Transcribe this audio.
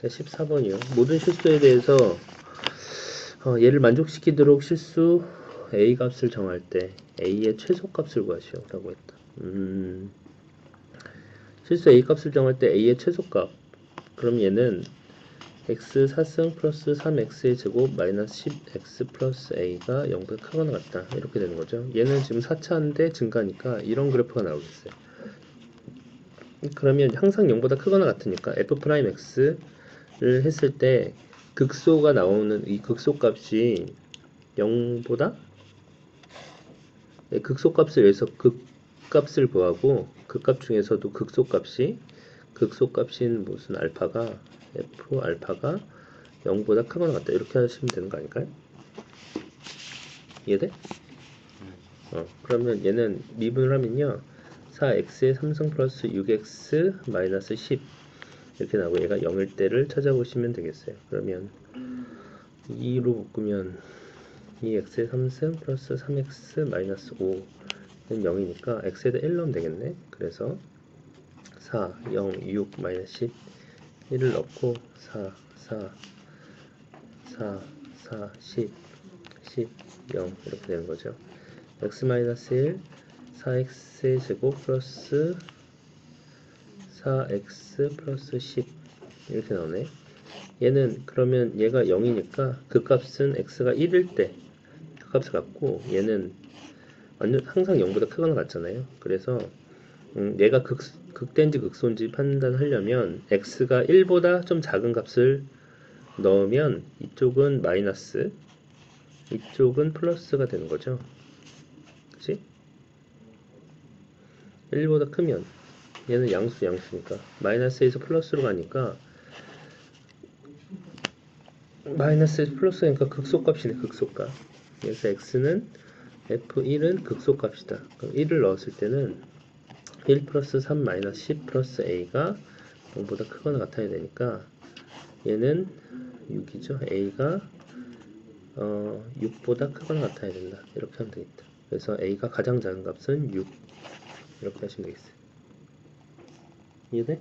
자, 14번이요. 모든 실수에 대해서 어, 얘를 만족시키도록 실수 a 값을 정할 때 a의 최소값을 구하시오 라고 했다. 음, 실수 a 값을 정할 때 a의 최소값. 그럼 얘는 x 4승 플러스 3x의 제곱 마이너스 10x 플러스 a가 0보다 크거나 같다. 이렇게 되는 거죠. 얘는 지금 4차인데 증가니까 이런 그래프가 나오겠어요. 그러면 항상 0보다 크거나 같으니까 f 프라임 x 를 했을 때 극소가 나오는 이 극소 값이 0보다 네, 극소 값을 위해서 극값을 구하고 극값 중에서도 극소 값이 극소 값인 무슨 알파가 f 알파가 0보다 크거나 같다 이렇게 하시면 되는 거 아닐까요? 이해돼? 어, 그러면 얘는 미분을 하면요 4x의 3승 플러스 6x 마이너스 10 이렇게 나오고 얘가 0일 때를 찾아보시면 되겠어요. 그러면 2로 묶으면 2x의 3승 플러스 3x 마이너스 5는 0이니까 x에다 1 넣으면 되겠네. 그래서 4, 0, 6, 마이너스 10 1을 넣고 4, 4, 4, 4, 10, 10, 0 이렇게 되는 거죠. X 마이너스 1 4x의 제곱 플러스 4x 플러스 10 이렇게 나오네. 얘는 그러면 얘가 0이니까 그 값은 x가 1일 때 그 값을 갖고 얘는 완전 항상 0보다 크거나 같잖아요. 그래서 음, 얘가 극, 극대인지 극소인지 판단하려면 x가 1보다 좀 작은 값을 넣으면 이쪽은 마이너스 이쪽은 플러스가 되는 거죠. 그치? 1보다 크면 얘는 양수 양수니까. 마이너스에서 플러스로 가니까 마이너스에서 플러스니까 극소값이네 극소값. 그래서 x는 f1은 극소값이다. 그럼 1을 넣었을 때는 1 플러스 3 마이너스 10 플러스 a가 0보다 크거나 같아야 되니까 얘는 6이죠. a가 어, 6보다 크거나 같아야 된다. 이렇게 하면 되겠다. 그래서 a가 가장 작은 값은 6 이렇게 하시면 되겠어요 이해돼?